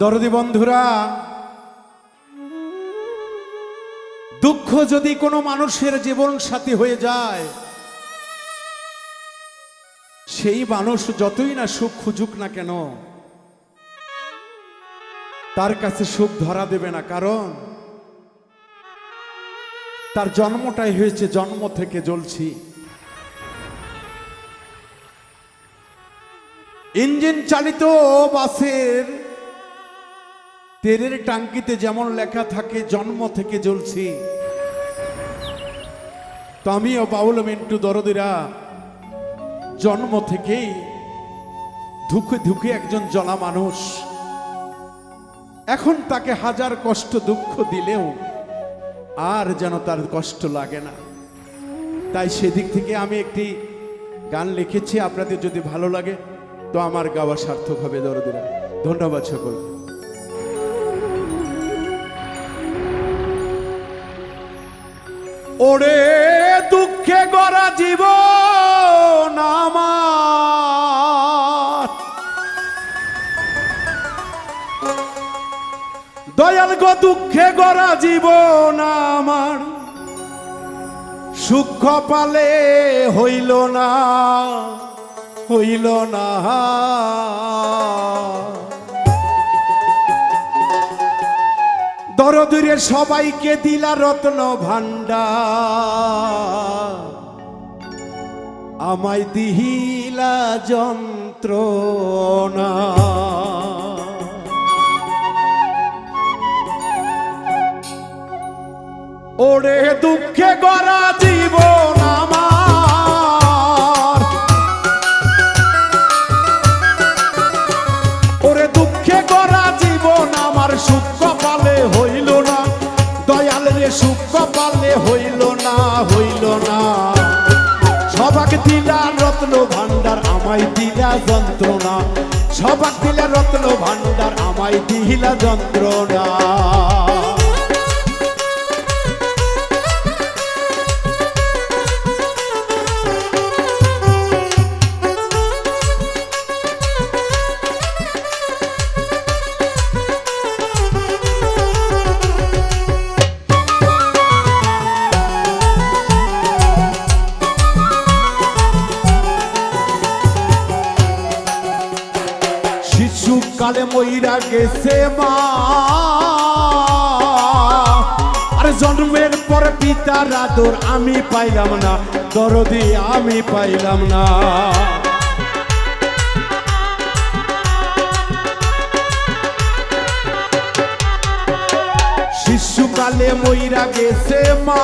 দরদি বন্ধুরা, দুঃখ যদি কোনো মানুষের জীবন সাথী হয়ে যায়, সেই মানুষ যতই না সুখ খুঁজুক না কেন, তার কাছে সুখ ধরা দেবে না। কারণ তার জন্মটাই হয়েছে, জন্ম থেকে জ্বলছি। ইঞ্জিন চালিত বাসের তেলের টাঙ্কিতে যেমন লেখা থাকে, জন্ম থেকে জ্বলছি। তো আমিও বাউল মিন্টু দরদিরা, জন্ম থেকেই ধুকে ধুকে একজন জলা মানুষ। এখন তাকে হাজার কষ্ট দুঃখ দিলেও আর যেন তার কষ্ট লাগে না। তাই সেদিক থেকে আমি একটি গান লিখেছি, আপনাদের যদি ভালো লাগে, তো আমার গাওয়া সার্থক হবে দরদিরা। ধন্যবাদ সকল ওরে দুঃখে গড়া আমার। দয়াল গো, দুঃখে গড়া জীবন আমার। সুখ পালে হইল না হইল না। দরদুরে সবাইকে দিলা রত্ন ভান্ডা আমায় দিহিলা যন্ত্রণা। ওরে দুঃখে গড়া জীবন সবাক দিলা রত্ন ভান্ডার আমায় দিলা যন্ত্রণা। সবাক দিলা রত্ন ভান্ডার আমায় দিলা যন্ত্রণা। শিশুকালে মইরা গেছে মা। আরে জন্মের পর পিতার আদর আমি পাইলাম না, দরদি আমি পাইলাম না। শিশুকালে মইরা গেছে মা।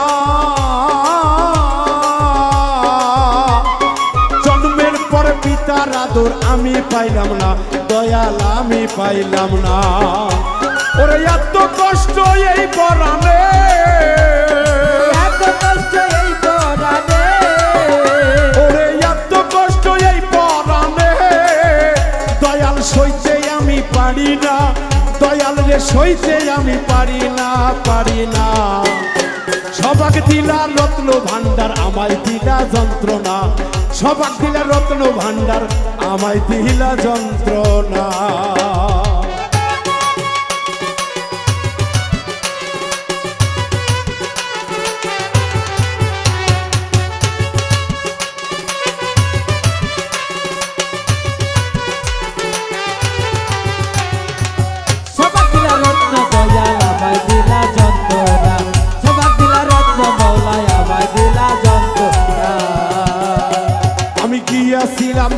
পিতার আদর আমি পাইলাম না দয়াল আমি পাইলাম না। ওরে এত কষ্ট এই পরাণে এত কষ্ট এই পরাণে ওরে এত কষ্ট এই পরাণে দয়াল সইতে আমি পারি না দয়াল রে সইতে আমি পারি না পারি না। সবাক দিলা রত্ন ভান্ডার আমায় দিলা যন্ত্রণা। সবাক দিলা রত্ন ভান্ডার আমায় দিলা যন্ত্রণা।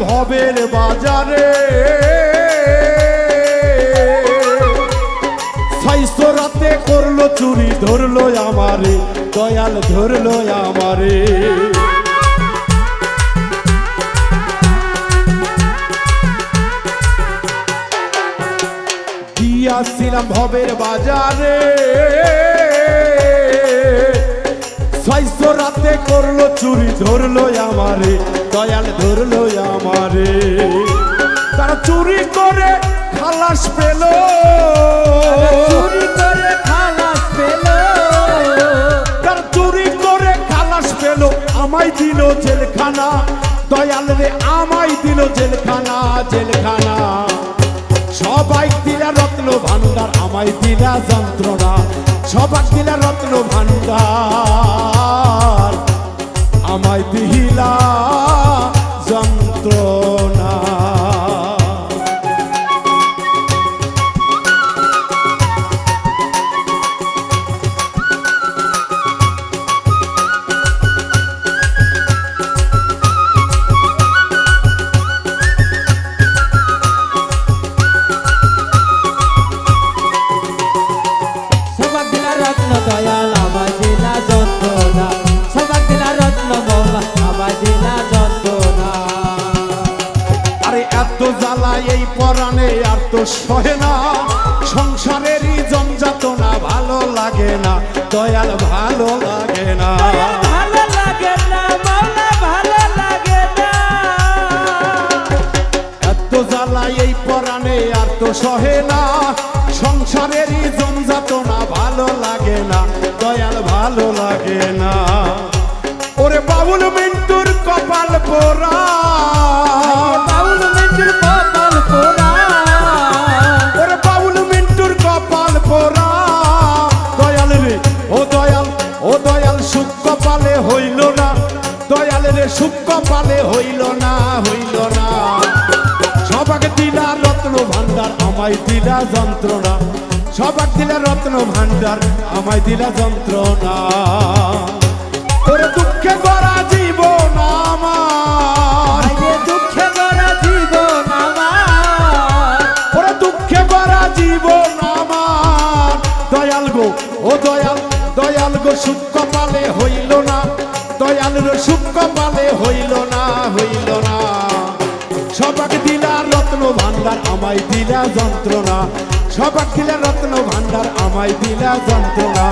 ভবের বাজারে। ছয়শো রাতে করল চুরি, ধরলো আমারে, দয়াল ধরলো আমারে। গিয়াছিলাম ভবের বাজারে। ছয়শো রাতে করল চুরি, ধরলো আমারে দয়াল ধরলো আমারে। তারা চুরি করে খালাস পেল। চুরি করে খালাস পেল। তারা চুরি করে খালাস পেল। আমায় দিল জেলখানা। দয়াল রে আমায় দিল জেলখানা জেলখানা। সব সবাই দিলা রত্ন ভান্ডার আমায় দিলা যন্ত্রণা। সবাই দিলা রত্ন ভান্ডার আমায় দিলা এত জ্বালা এই পরাণে আর তো সহে না। সংসারেরই জমজাতনা ভালো লাগে না দয়াল ভালো লাগে না। দয়াল ভালো লাগে না মৌলা না। এত জ্বালা এই পরাণে আর তো সহে না। সংসারেরই জমজাতনা ভালো লাগে না দয়াল ভালো লাগে না। ওরে বাবুল মিন্টুর কপাল পোড়া। কপালে হইল না হইল না। সবাক দিলা রত্ন ভান্ডার আমায় দিলা যন্ত্রণা। সবাক দিলা রত্ন ভান্ডার আমায় দিলা যন্ত্রণা। ওরে দুঃখে গড়া জীবন আমার। দুঃখে গড়া জীবন আমার। ওরে দুঃখে ভরা জীবন আমার। দয়াল গো ও দয়াল দয়াল গো সুখ গো সুখ হইল না হইল না। সবাক দিলা রত্ন ভান্ডার আমায় দিলা যন্ত্রণা। সবাক দিলা রত্ন ভান্ডার আমায় দিলা যন্ত্রণা।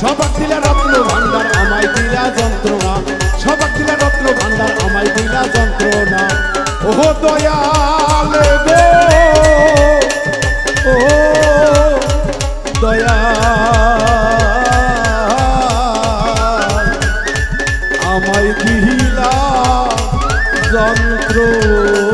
সবাক দিলা রত্ন ভান্ডার আমায় দিলা যন্ত্রণা। সবাক দিলা রত্ন ভান্ডার আমায় দিলা যন্ত্রণা। ও দয়াল আমায় দিলা যন্ত্র